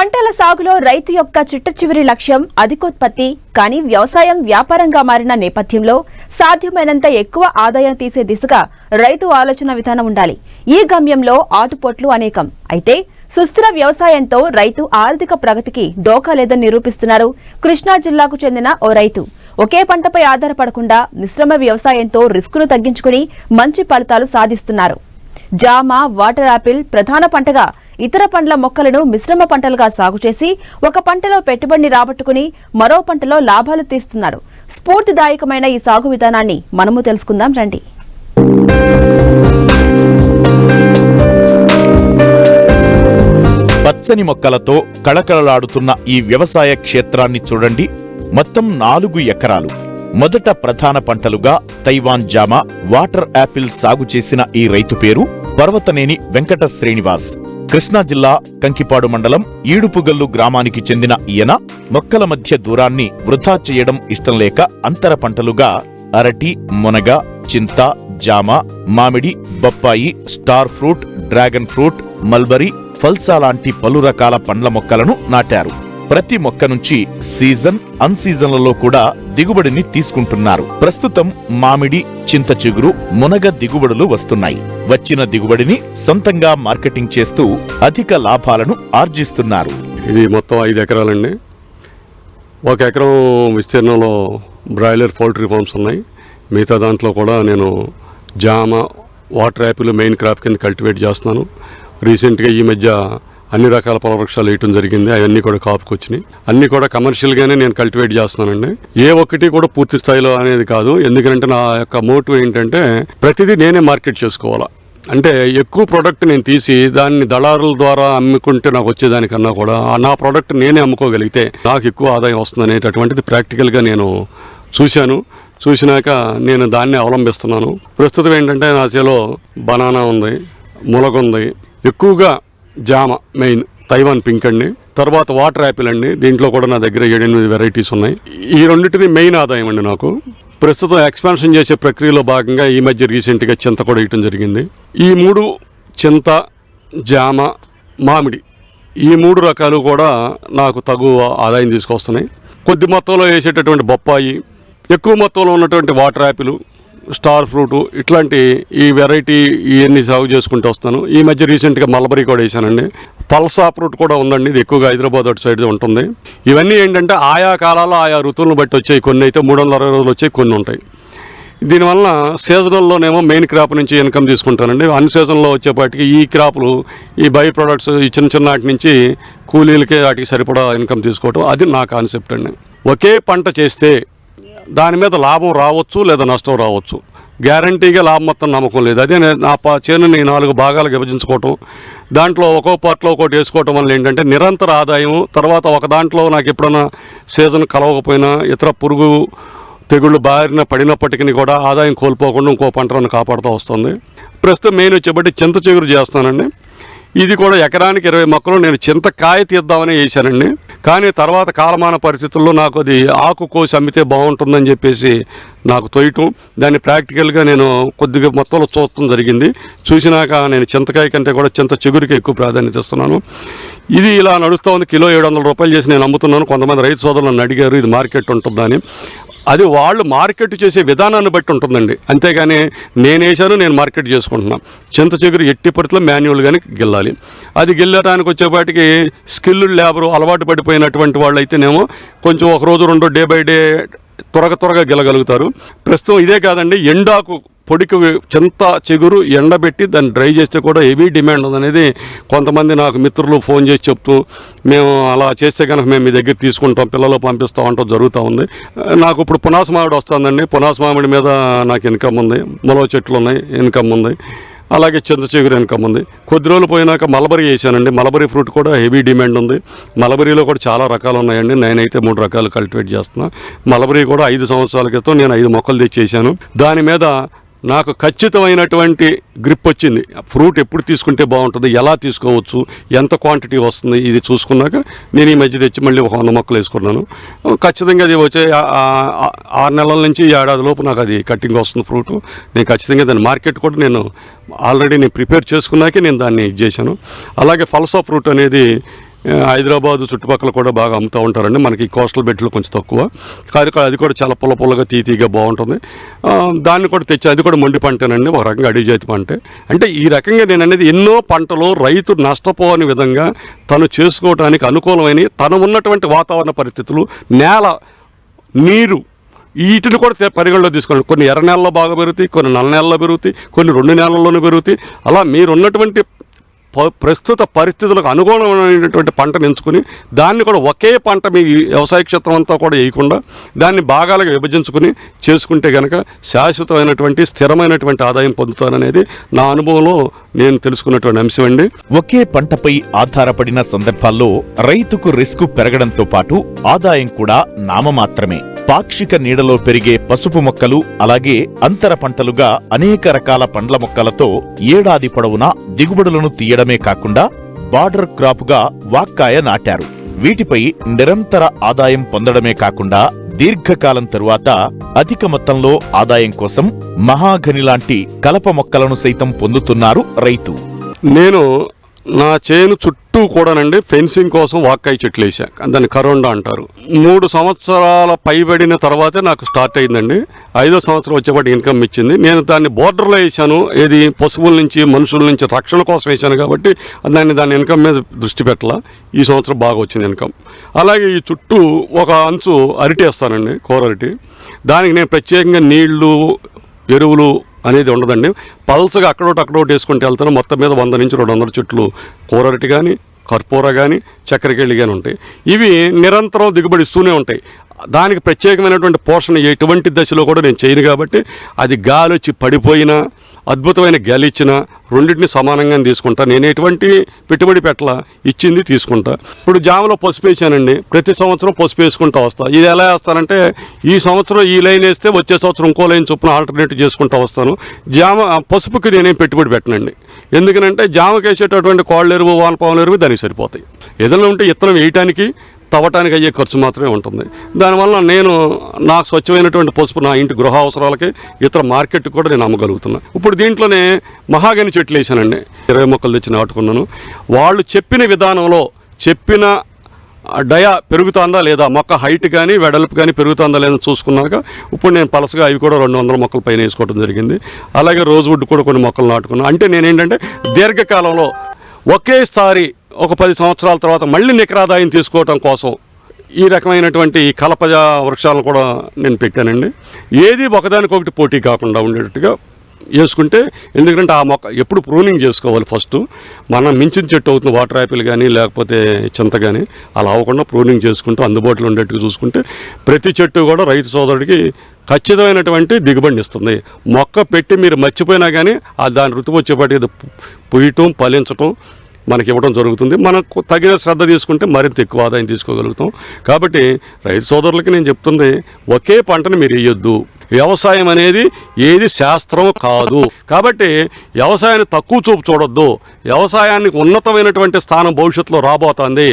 పంటల సాగులో రైతు యొక్క చిట్ట చివరి లక్ష్యం అధికోత్పత్తి కానీ వ్యవసాయం వ్యాపారంగా మారిన నేపథ్యంలో సాధ్యమైనంత ఎక్కువ ఆదాయం తీసే దిశగా రైతు ఆలోచన విధానం ఉండాలి. ఈ గమ్యంలో ఆటుపోట్లు అనేకం. అయితే సుస్థిర వ్యవసాయంతో రైతు ఆర్థిక ప్రగతికి డోకా లేదని నిరూపిస్తున్నారు కృష్ణా జిల్లాకు చెందిన ఓ రైతు. ఒకే పంటపై ఆధారపడకుండా మిశ్రమ వ్యవసాయంతో రిస్కును తగ్గించుకుని మంచి ఫలితాలు సాధిస్తున్నారు. జామ వాటర్ యాపిల్ ప్రధాన పంటగా ఇతర పండ్ల మొక్కలను మిశ్రమ పంటలుగా సాగు చేసి ఒక పంటలో పెట్టుబడిని రాబట్టుకుని మరో పంటలో లాభాలు తీస్తున్నాడు స్ఫూర్తిదాయకమైన ఈ సాగు విధానాన్ని మనము తెలుసుకుందాం. రండి. పచ్చని మొక్కలతో కళకళలాడుతున్న ఈ వ్యవసాయ క్షేత్రాన్ని చూడండి. మొత్తం నాలుగు ఎకరాలు. మొదట ప్రధాన పంటలుగా తైవాన్ జామ వాటర్ యాపిల్ సాగు చేసిన ఈ రైతు పేరు పర్వతనేని వెంకట శ్రీనివాస్. కృష్ణా జిల్లా కంకిపాడు మండలం ఈడుపుగల్లు గ్రామానికి చెందిన ఈయన మొక్కల మధ్య దూరాన్ని వృధా చేయడం ఇష్టం లేక అంతర పంటలుగా అరటి మునగ చింత జామ మామిడి బొప్పాయి star fruit dragon fruit mulberry ఫల్సా లాంటి పలు రకాల పండ్ల మొక్కలను నాటారు. ప్రతి మొక్క నుంచి సీజన్ అన్ సీజన్లలో కూడా దిగుబడిని తీసుకుంటున్నారు. ప్రస్తుతం మామిడి చింత చిగురు మునగ దిగుబడులు వస్తున్నాయి. వచ్చిన దిగుబడిని సొంతంగా మార్కెటింగ్ చేస్తూ అధిక లాభాలను ఆర్జిస్తున్నారు. ఇది మొత్తం ఐదు ఎకరాలండి. ఒక ఎకరం విస్తీర్ణంలో బ్రాయిలర్ పౌల్ట్రీ ఫార్మ్స్ ఉన్నాయి. మిగతా దాంట్లో కూడా నేను జామ వాటర్ యాపిల్ మెయిన్ క్రాప్ కింద కల్టివేట్ చేస్తున్నాను. రీసెంట్గా ఈ మధ్య అన్ని రకాల పొల వృక్షాలు వేయటం జరిగింది. అవన్నీ కూడా కాపుకి వచ్చినాయి అన్నీ కూడా కమర్షియల్గానే నేను కల్టివేట్ చేస్తున్నానండి. ఏ ఒక్కటి కూడా పూర్తి స్థాయిలో అనేది కాదు. ఎందుకంటే నా యొక్క మోటివ్ ఏంటంటే ప్రతిదీ నేనే మార్కెట్ చేసుకోవాలా. అంటే ఎక్కువ ప్రోడక్ట్ నేను తీసి దాన్ని దళారుల ద్వారా అమ్ముకుంటే నాకు వచ్చేదానికన్నా కూడా నా ప్రోడక్ట్ నేనే అమ్ముకోగలిగితే నాకు ఎక్కువ ఆదాయం వస్తుంది అనేటటువంటిది ప్రాక్టికల్గా నేను చూశాను. చూసినాక నేను దాన్ని అవలంబిస్తున్నాను. ప్రస్తుతం ఏంటంటే నా చేలో బనానా ఉంది ములగ ఉంది. ఎక్కువగా జామ మెయిన్ తైవాన్ పింక్ అండి. తర్వాత వాటర్ యాపిల్ అండి. దీంట్లో కూడా నా దగ్గర ఏడెనిమిది వెరైటీస్ ఉన్నాయి. ఈ రెండింటిని మెయిన్ ఆదాయం అండి నాకు. ప్రస్తుతం ఎక్స్పాన్షన్ చేసే ప్రక్రియలో భాగంగా ఈ మధ్య రీసెంట్గా చింత కూడా వేయటం జరిగింది. ఈ మూడు చింత జామ మామిడి ఈ మూడు రకాలు కూడా నాకు తగు ఆదాయం తీసుకొస్తున్నాయి. కొద్ది మొత్తంలో వేసేటటువంటి బొప్పాయి ఎక్కువ మొత్తంలో ఉన్నటువంటి వాటర్ యాపిల్ స్టార్ ఫ్రూట్ ఇట్లాంటి ఈ వెరైటీ ఇవన్నీ సాగు చేసుకుంటూ వస్తాను. ఈ మధ్య రీసెంట్గా మలబరీ కూడా వేసానండి. పల్సా ఫ్రూట్ కూడా ఉందండి. ఇది ఎక్కువగా హైదరాబాద్ అటు సైడ్ ఉంటుంది. ఇవన్నీ ఏంటంటే ఆయా కాలాల్లో ఆయా ఋతువులను బట్టి వచ్చాయి. కొన్ని అయితే మూడు వందల అరవై రోజులు వచ్చాయి కొన్ని ఉంటాయి. దీనివల్ల సీజనల్లోనేమో మెయిన్ క్రాప్ నుంచి ఇన్కమ్ తీసుకుంటానండి. అన్ సీజన్లో వచ్చేపాటికి ఈ క్రాప్లు ఈ బై ప్రొడక్ట్స్ ఈ చిన్న చిన్న వాటి నుంచి కూలీలకే వాటికి సరిపడా ఇన్కమ్ తీసుకోవటం. అది నా కాన్సెప్ట్ అండి. ఒకే పంట చేస్తే దాని మీద లాభం రావచ్చు లేదా నష్టం రావచ్చు. గ్యారంటీగా లాభం మొత్తం నమ్మకం లేదు. అదే నేను నా పా చేనుని నాలుగు భాగాలు విభజించుకోవటం దాంట్లో ఒక్కో పార్ట్లో ఒకటి వేసుకోవటం వల్ల ఏంటంటే నిరంతర ఆదాయం తర్వాత ఒక దాంట్లో నాకు ఎప్పుడైనా సీజన్ కలవకపోయినా ఇతర పురుగు తెగుళ్ళు బారిన పడినప్పటికీ కూడా ఆదాయం కోల్పోకుండా ఇంకో పంటలను కాపాడుతూ వస్తుంది. ప్రస్తుతం మెయిన్ వచ్చేబట్టి చింత చిగురు చేస్తానండి. ఇది కూడా ఎకరానికి ఇరవై మొక్కలు నేను చింతకాయ తీద్దామని వేశానండి. కానీ తర్వాత కాలమాన పరిస్థితుల్లో నాకు అది ఆకు కోసి అమ్మితే బాగుంటుందని చెప్పేసి నాకు తొయ్యటం దాన్ని ప్రాక్టికల్గా నేను కొద్దిగా మొత్తంలో చూడటం జరిగింది. చూసినాక నేను చింతకాయ కంటే కూడా చింత చిగురికి ఎక్కువ ప్రాధాన్యత ఇస్తున్నాను. ఇది ఇలా నడుస్తూ ఉంది కిలో ఏడు వందల రూపాయలు చేసి నేను అమ్ముతున్నాను. కొంతమంది రైతు సోదరులను అడిగారు ఇది మార్కెట్ ఉంటుందని అది వాళ్ళు మార్కెట్ చేసే విధానాన్ని బట్టి ఉంటుందండి. అంతేగాని నేను నేను మార్కెట్ చేసుకుంటున్నాను చింత చిగురు ఎట్టి పరిస్థితుల్లో మాన్యువల్గానే గిల్లాలి. అది గిల్లడానికి వచ్చేపాటికి స్కిల్ లేబరు అలవాటు పడిపోయినటువంటి వాళ్ళు అయితేనేమో కొంచెం ఒక రోజు రెండు డే బై డే త్వరగా త్వరగా గిల్లగలుగుతారు ప్రస్తుతం ఇదే కాదండి ఎండాకు పొడికి చింత చిగురు ఎండబెట్టి దాన్ని డ్రై చేస్తే కూడా హెవీ డిమాండ్ ఉందనేది కొంతమంది నాకు మిత్రులు ఫోన్ చేసి చెప్తూ మేము అలా చేస్తే కనుక మేము మీ దగ్గర తీసుకుంటాం పిల్లలు పంపిస్తాం అంటూ జరుగుతూ ఉంది. నాకు ఇప్పుడు పునాస మామిడి వస్తుందండి. పునాస మామిడి మీద నాకు ఇన్కమ్ ఉంది. ములవ చెట్లు ఉన్నాయి ఇన్కమ్ ఉంది. అలాగే చింత చిగురు ఇన్కమ్ ఉంది. కొద్ది రోజులు పోయినాక మలబరీ వేసానండి. మలబరీ ఫ్రూట్ కూడా హెవీ డిమాండ్ ఉంది. మలబరీలో కూడా చాలా రకాలు ఉన్నాయండి. నేనైతే మూడు రకాలు కల్టివేట్ చేస్తున్నా. మలబరీ కూడా ఐదు సంవత్సరాల క్రితం నేను ఐదు మొక్కలు తెచ్చేసాను. దాని మీద నాకు ఖచ్చితమైనటువంటి గ్రిప్ వచ్చింది. ఫ్రూట్ ఎప్పుడు తీసుకుంటే బాగుంటుంది ఎలా తీసుకోవచ్చు ఎంత క్వాంటిటీ వస్తుంది ఇది చూసుకున్నాక నేను ఈ మధ్య తెచ్చి మళ్ళీ ఒక వంద మొక్కలు వేసుకున్నాను. ఖచ్చితంగా అది వచ్చే ఆరు నెలల నుంచి ఏడాది లోపు నాకు అది కటింగ్ వస్తుంది ఫ్రూట్ నేను ఖచ్చితంగా దాని మార్కెట్ కూడా నేను ఆల్రెడీ నేను ప్రిపేర్ చేసుకున్నాకే నేను దాన్ని ఇది చేశాను. అలాగే ఫల్సా ఫ్రూట్ అనేది హైదరాబాద్ చుట్టుపక్కల కూడా బాగా అమ్ముతూ ఉంటారండి. మనకి కోస్టల్ బెడ్లు కొంచెం తక్కువ. కానీ అది కూడా చాలా పుల్ల పుల్లగా తీతీగా బాగుంటుంది. దాన్ని కూడా తెచ్చి అది కూడా మొండి పంటేనండి. ఒక రకంగా అడిగి జాతి పంటే. అంటే ఈ రకంగా నేను అనేది ఎన్నో పంటలు రైతు నష్టపోని విధంగా తను చేసుకోవడానికి అనుకూలమైన తను ఉన్నటువంటి వాతావరణ పరిస్థితులు నేల నీరు వీటిని కూడా పరిగణలో తీసుకోండి. కొన్ని ఎర్ర నెలల్లో బాగా పెరుగుతాయి కొన్ని నల్ల నెలల్లో పెరుగుతాయి కొన్ని రెండు నెలల్లోనూ పెరుగుతాయి. అలా మీరు ఉన్నటువంటి ప్రస్తుత పరిస్థితులకు అనుగుణమైనటువంటి పంటను ఎంచుకుని దాన్ని కూడా ఒకే పంట మీ వ్యవసాయ క్షేత్రం అంతా కూడా వేయకుండా దాన్ని భాగాలుగా విభజించుకుని చేసుకుంటే కనుక శాశ్వతమైనటువంటి స్థిరమైనటువంటి ఆదాయం పొందుతాననేది నా అనుభవంలో నేను తెలుసుకున్నటువంటి అంశం అండి. ఒకే పంటపై ఆధారపడిన సందర్భాల్లో రైతుకు రిస్క్ పెరగడంతో పాటు ఆదాయం కూడా నామమాత్రమే. పాక్షిక నీడలో పెరిగే పసుపు మొక్కలు అలాగే అంతర పంటలుగా అనేక రకాల పండ్ల మొక్కలతో ఏడాది పొడవునా దిగుబడులను తీయడమే కాకుండా బార్డర్ క్రాపుగా వాక్కాయ నాటారు. వీటిపై నిరంతర ఆదాయం పొందడమే కాకుండా దీర్ఘకాలం తరువాత అధిక మొత్తంలో ఆదాయం కోసం మహాగని లాంటి కలప మొక్కలను సైతం పొందుతున్నారు రైతు. నేను నా చేను చుట్టూ కూడానండి ఫెన్సింగ్ కోసం వాక్కాయ చెట్లు వేసా దాన్ని కరోండా అంటారు. మూడు సంవత్సరాల పైబడిన తర్వాతే నాకు స్టార్ట్ అయిందండి. ఐదో సంవత్సరం వచ్చేపాటి ఇన్కమ్ ఇచ్చింది. నేను దాన్ని బోర్డర్లో వేసాను ఏది? పశువుల నుంచి మనుషుల నుంచి రక్షణ కోసం వేసాను కాబట్టి దాన్ని దాని ఇన్కమ్ మీద దృష్టి పెట్టాల. ఈ సంవత్సరం బాగా వచ్చింది ఇన్కమ్. అలాగే ఈ చుట్టూ ఒక అంచు అరటి వేస్తానండి కూర అరటి. దానికి నేను ప్రత్యేకంగా నీళ్ళు ఎరువులు అనేది ఉండదండి. పల్స్గా అక్కడోటి అక్కడోటి వేసుకుంటూ వెళ్తాను. మొత్తం మీద వంద నుంచి రెండు వందల చెట్లు కూరటి కానీ కర్పూర కానీ చక్కెరకేళి కానీ ఉంటాయి. ఇవి నిరంతరం దిగుబడి ఇస్తూనే ఉంటాయి. దానికి ప్రత్యేకమైనటువంటి పోషణ ఎటువంటి దశలో కూడా నేను చేయను కాబట్టి అది గాలి వచ్చి పడిపోయినా అద్భుతమైన గాలి ఇచ్చినా రెండింటిని సమానంగా తీసుకుంటా. నేను ఎటువంటి పెట్టుబడి పెట్టలా ఇచ్చింది తీసుకుంటా. ఇప్పుడు జామలో పసుపు వేసానండి. ప్రతి సంవత్సరం పసుపు వేసుకుంటూ వస్తా. ఇది ఎలా వేస్తానంటే ఈ సంవత్సరం ఈ లైన్ వేస్తే వచ్చే సంవత్సరం ఇంకో లైన్ చొప్పున ఆల్టర్నేటివ్ చేసుకుంటూ వస్తాను. జామ పసుపుకి నేనేం పెట్టుబడి పెట్టనండి. ఎందుకనంటే జామకి వేసేటటువంటి కోళ్ళ ఎరువు వానపాముల ఎరువు దానికి సరిపోతాయి. ఏదైనా ఉంటే ఇత్తనం వేయటానికి తవ్వటానికి అయ్యే ఖర్చు మాత్రమే ఉంటుంది. దానివల్ల నేను నాకు స్వచ్ఛమైనటువంటి పసుపు నా ఇంటి గృహ అవసరాలకి ఇతర మార్కెట్ కూడా నేను అమ్మగలుగుతున్నా. ఇప్పుడు దీంట్లోనే మహాగని చెట్లు వేసానండి. ఇరవై మొక్కలు తెచ్చి నాటుకున్నాను. వాళ్ళు చెప్పిన విధానంలో చెప్పిన డయా పెరుగుతుందా లేదా మొక్క హైట్ కానీ వెడల్పు కానీ పెరుగుతుందా లేదా చూసుకున్నాక ఇప్పుడు నేను పలసగా అవి కూడా రెండు వందల మొక్కల పైన వేసుకోవడం జరిగింది. అలాగే రోజువుడ్ కూడా కొన్ని మొక్కలు నాటుకున్నాను అంటే నేనేంటంటే దీర్ఘకాలంలో ఒకేసారి ఒక పది సంవత్సరాల తర్వాత మళ్ళీ నికరాదాయం తీసుకోవటం కోసం ఈ రకమైనటువంటి ఈ కలపజ వృక్షాలను కూడా నేను పెట్టానండి. ఏది ఒకదానికొకటి పోటీ కాకుండా ఉండేటట్టుగా వేసుకుంటే ఎందుకంటే ఆ మొక్క ఎప్పుడు ప్రూనింగ్ చేసుకోవాలి ఫస్ట్. మనం మించిన చెట్టు అవుతుంది వాటర్ యాపిల్ కానీ లేకపోతే చింత కానీ అలా అవ్వకుండా ప్రూనింగ్ చేసుకుంటూ అందుబాటులో ఉండేట్టుగా చూసుకుంటే ప్రతి చెట్టు కూడా రైతు సోదరుడికి ఖచ్చితమైనటువంటి దిగుబడిని ఇస్తుంది. మొక్క పెట్టి మీరు మర్చిపోయినా కానీ ఆ దాని ఋతువు వచ్చేపాటికి అది పలించటం ఫలించటం మనకి ఇవ్వడం జరుగుతుంది మనకు తగిన శ్రద్ధ తీసుకుంటే మరింత ఎక్కువ ఆదాయం తీసుకోగలుగుతాం. కాబట్టి రైతు సోదరులకి నేను చెప్తుంది ఒకే పంటను మీరు వేయొద్దు. వ్యవసాయం అనేది ఏది శాస్త్రం కాదు. కాబట్టి వ్యవసాయాన్ని తక్కువ చూపు చూడొద్దు. వ్యవసాయానికి ఉన్నతమైనటువంటి స్థానం భవిష్యత్తులో రాబోతోంది.